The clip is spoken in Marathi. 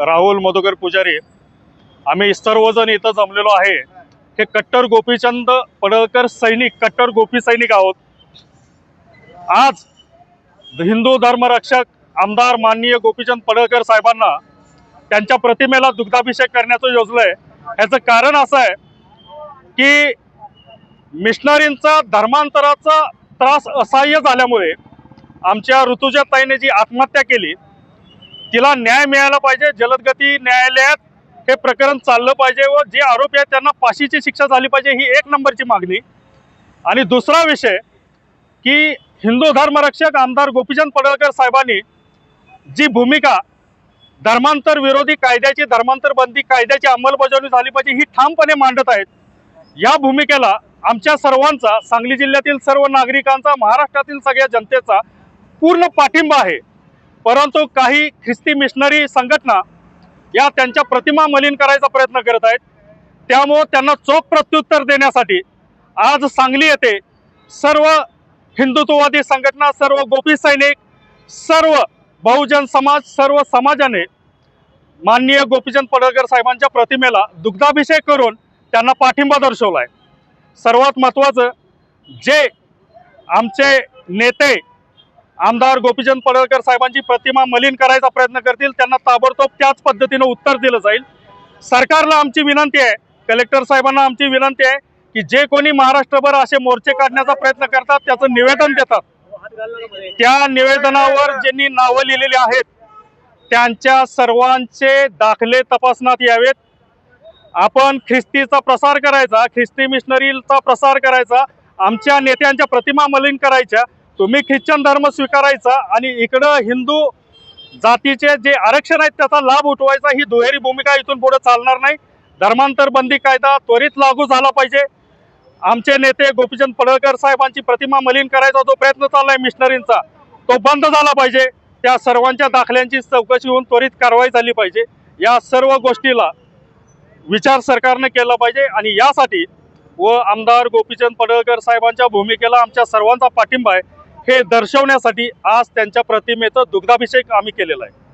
राहुल मधुकर पुजारी आम्ही सर्वजण इथं जमलेलो आहे. हे कट्टर गोपीचंद पडळकर सैनिक कट्टर गोपी सैनिक आहोत. आज हिंदू धर्मरक्षक आमदार माननीय गोपीचंद पडळकर साहेबांना त्यांच्या प्रतिमेला दुग्धाभिषेक करण्याचं योजलंय. ह्याचं कारण असं आहे की मिशनरींचा धर्मांतराचा त्रास असह्य झाल्यामुळे आमच्या ऋतुजा ताईने जी आत्महत्या केली तिला न्याय मिळायला पाहिजे जलदगती न्यायालयात हे प्रकरण चाललं पाहिजे व जे आरोपी आहेत त्यांना फाशीची शिक्षा झाली पाहिजे ही एक नंबरची मागणी. आणि दुसरा विषय की हिंदू धर्मरक्षक आमदार गोपीचंद पडळकर साहेबांनी जी भूमिका धर्मांतर विरोधी कायद्याची धर्मांतर बंदी कायद्याची अंमलबजावणी झाली पाहिजे ही ठामपणे मांडत आहेत. या भूमिकेला आमच्या सर्वांचा सांगली जिल्ह्यातील सर्व नागरिकांचा महाराष्ट्रातील सगळ्या जनतेचा पूर्ण पाठिंबा आहे. परंतु काही ख्रिस्ती मिशनरी संघटना या त्यांच्या प्रतिमा मलिन करायचा प्रयत्न करत आहेत. त्यामुळं त्यांना चोख प्रत्युत्तर देण्यासाठी आज सांगली येथे सर्व हिंदुत्ववादी संघटना सर्व गोपी सैनिक सर्व बहुजन समाज सर्व समाजाने माननीय गोपीचंद पडळकर साहेबांच्या प्रतिमेला दुग्धाभिषेक करून त्यांना पाठिंबा दर्शवला आहे सर्वात महत्त्वाचं जे आमचे नेते आमदार गोपीचंद पडळकर साहेबांची प्रतिमा मलिन करायचा प्रयत्न करतील त्यांना ताबडतोब त्याच पद्धतीनं उत्तर दिलं जाईल. सरकारला आमची विनंती आहे कलेक्टर साहेबांना आमची विनंती आहे की जे कोणी महाराष्ट्रभर असे मोर्चे काढण्याचा प्रयत्न करतात त्याचं निवेदन देतात. त्या निवेदनावर ज्यांनी नावं लिहिलेली आहेत त्यांच्या सर्वांचे दाखले तपासण्यात यावेत. आपण ख्रिस्तीचा प्रसार करायचा ख्रिस्ती मिशनरीचा प्रसार करायचा आमच्या नेत्यांच्या प्रतिमा मलिन करायच्या तुम्ही ख्रिश्चन धर्म स्वीकारायचा आणि इकडं हिंदू जातीचे जे आरक्षण आहेत त्याचा लाभ उठवायचा ही दुहेरी भूमिका इथून पुढे चालणार नाही. धर्मांतर बंदी कायदा त्वरित लागू झाला पाहिजे. आमचे नेते गोपीचंद पडळकर साहेबांची प्रतिमा मलिन करायचा जो प्रयत्न चाललाय मिशनरींचा तो बंद झाला पाहिजे. त्या सर्वांच्या दाखल्यांची चौकशी होऊन त्वरित कारवाई झाली पाहिजे. या सर्व गोष्टीला विचार सरकारने केला पाहिजे आणि यासाठी व आमदार गोपीचंद पडळकर साहेबांच्या भूमिकेला आमच्या सर्वांचा पाठिंबा आहे. हे दर्शवण्यासाठी आज त्यांच्या प्रतिमेचं दुग्धाभिषेक आम्ही केलेला आहे.